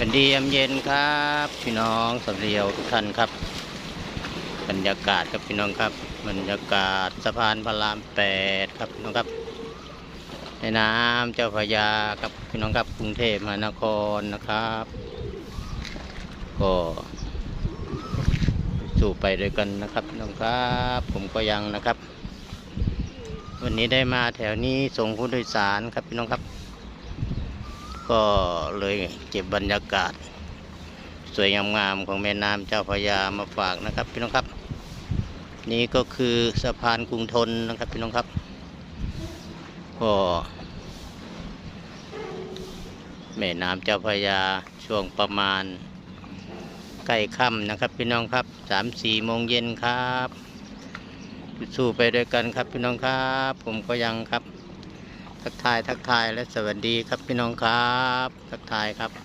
เป็นดียามเย็นครับพี่น้องสำเรียวทุกท่านครับ บรรยากาศครับพี่น้องครับ บรรยากาศสะพานพระรามแปดครับพี่น้องครับในน้ำเจ้าพระยาครับพี่น้องครับกรุงเทพมหานครนะครับ ก็สู่ไปด้วยกันนะครับน้องครับ ผมก็ยังนะครับ วันนี้ได้มาแถวนี้ส่งผู้โดยสารครับพี่น้องครับ ก็เลยเก็บบรรยากาศ สวยงามๆของแม่น้ำเจ้าพระยามาฝากนะครับพี่น้องครับ นี่ก็คือสะพานกรุงทนนะครับพี่น้องครับ ก็แม่น้ำเจ้าพระยาช่วงประมาณใกล้ค่ำนะครับพี่น้องครับสามสี่โมงเย็นครับ สู้ไปด้วยกันครับพี่น้องครับ ผมก็ยังครับ ทักทายทักทายและสวัสดีครับพี่น้องครับ ทักทายครับ